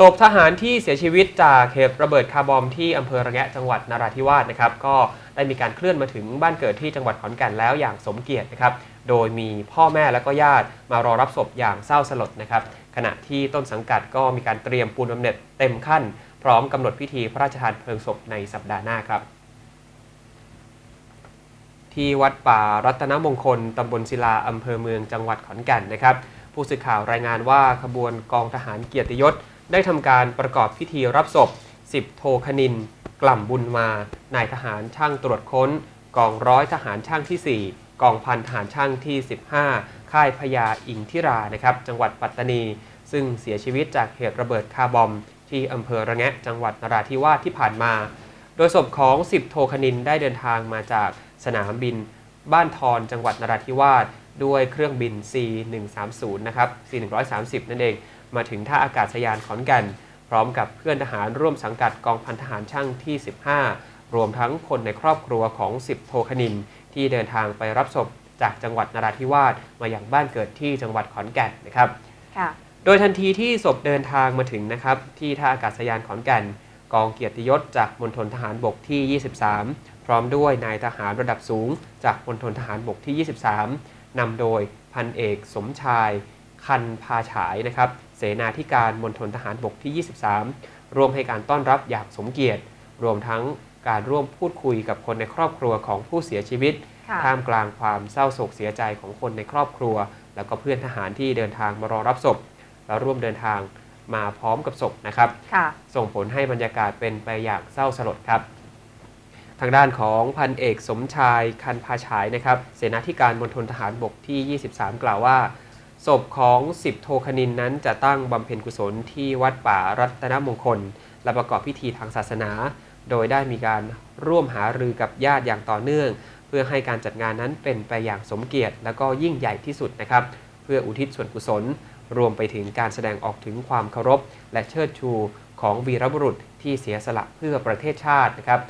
ศพทหารที่เสียชีวิตจากเหตุระเบิดคาร์บอมที่อำเภอระแงะจังหวัดนราธิวาสนะครับก็ได้มีการเคลื่อนมาถึงบ้านเกิดที่จังหวัดขอนแก่นแล้วอย่างสมเกียรตินะครับโดยมีพ่อแม่และก็ญาติมารอรับศพอย่างเศร้าสลดนะครับขณะที่ต้นสังกัดก็มีการเตรียมปูนบำเหน็จเต็มขั้น พร้อมกำหนดพิธีพระราชทานเพลิงศพในสัปดาห์หน้าครับ ที่วัดป่ารัตนมงคลตำบลศิลาอำเภอเมืองจังหวัดขอนแก่นนะครับ ผู้สื่อข่าวรายงานว่าขบวนกองทหารเกียรติยศ ได้ทำการประกอบพิธีรับศพ10โทคณิน กล่ำบุญมา นายทหารช่างตรวจค้น กองร้อยทหารช่างที่ 4 กองพันทหารช่างที่ 15 ค่ายพญาอิงทิรานะครับ จังหวัดปัตตานี ซึ่งเสียชีวิตจากเหตุระเบิดคาร์บอม ที่อำเภอระแงะจังหวัดนราธิวาสที่ผ่านมา โดยศพของ10โทคณินได้เดินทางมาจากสนามบิน บ้านทอนจังหวัดนราธิวาสด้วยเครื่องบิน C130 นะครับ C130 นั่นเอง มาถึงท่าอากาศยานขอนแก่น พร้อมกับเพื่อนทหารร่วมสังกัดกองพันทหารช่างที่ 15 รวมทั้งคนในครอบครัวของ 10 โทคณิน ที่เดินทางไปรับศพจากจังหวัดนราธิวาสมาอย่างบ้านเกิดที่จังหวัดขอนแก่นนะครับค่ะโดยทันทีที่ศพเดินทางมาถึงนะครับที่ท่าอากาศยานขอนแก่น กองเกียรติยศจากมณฑลทหารบกที่ 23 พร้อมด้วยนายทหารระดับสูง จากมณฑลทหารบกที่ 23นำโดยพันเอกสมชาย คันพาฉายนะครับเสนาธิการมณฑลทหารบกที่ 23 ร่วมให้การต้อนรับอย่างสมเกียรติ รวมทั้งการร่วมพูดคุยกับคนในครอบครัวของผู้เสียชีวิตค่ะท่ามกลางความเศร้าโศกเสียใจของคนในครอบครัว แล้วก็เพื่อนทหารที่เดินทางมารอรับศพ แล้วร่วมเดินทางมาพร้อมกับศพนะครับค่ะส่งผลให้บรรยากาศเป็นไปอย่างเศร้าสลดครับ ทางด้านของพันเอกสมชายคันพาฉายนะครับ เสนาธิการมณฑลทหารบกที่ 23 กล่าวว่า ศพของ10โทคณินนั้นจะตั้งบำเพ็ญกุศลที่วัดป่ารัตนมงคล และประกอบพิธีทางศาสนา โดยได้มีการร่วมหารือกับญาติอย่างต่อเนื่อง เพื่อให้การจัดงานนั้นเป็นไปอย่างสมเกียรติ และก็ยิ่งใหญ่ที่สุดนะครับ เพื่ออุทิศส่วนกุศล รวมไปถึงการแสดงออกถึงความเคารพ และเชิดชูของวีรบุรุษที่เสียสละเพื่อประเทศชาตินะครับ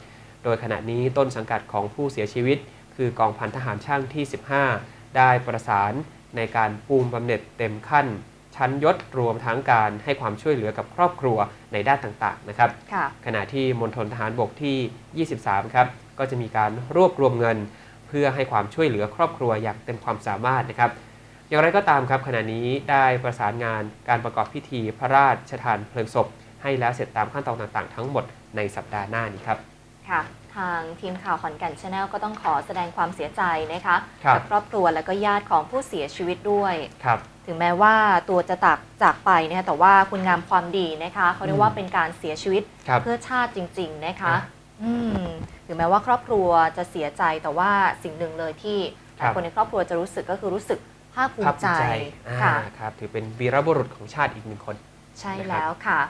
โดยขณะนี้ต้นสังกัดของผู้เสียชีวิต คือกองพันทหารช่างที่ 15 ได้ประสานในการปูมบำเหน็จเต็มขั้น ชั้นยศรวมทั้งการให้ความช่วยเหลือกับครอบครัวในด้านต่างๆนะครับค่ะขณะที่มณฑลทหารบกที่ 23 ครับ ก็จะมีการรวบรวมเงิน เพื่อให้ความช่วยเหลือครอบครัวอย่างเต็มความสามารถนะครับ อย่างไรก็ตามครับขณะนี้ได้ประสานงานการประกอบพิธีพระราชทานเพลิงศพ ให้แล้วเสร็จตามขั้นตอนต่างๆ ทั้งหมดในสัปดาห์หน้านี้ครับ ค่ะ ทางทีมข่าวขอนแก่นชาแนลก็ต้องขอแสดงความเสียใจนะคะครับ กับครอบครัวและก็ญาติของผู้เสียชีวิตด้วย ครับ ถึงแม้ว่าตัวจะตักจากไปนะคะแต่ว่าคุณงามความดีนะคะเขาเรียกว่าเป็นการเสียชีวิตครับ เพื่อชาติจริง ๆ นะคะอะอืมถึงแม้ว่าครอบครัวจะเสียใจแต่ว่าสิ่งหนึ่งเลยที่หครัลายบ คนในครอบครัวจะรู้สึกก็คือรู้สึกภาคภูภาพมิภูใจมิใจอ่าค่ะ ครับ ถือเป็นวีรบุรุษของชาติอีกหนึ่งคน ใช่แล้วค่ะ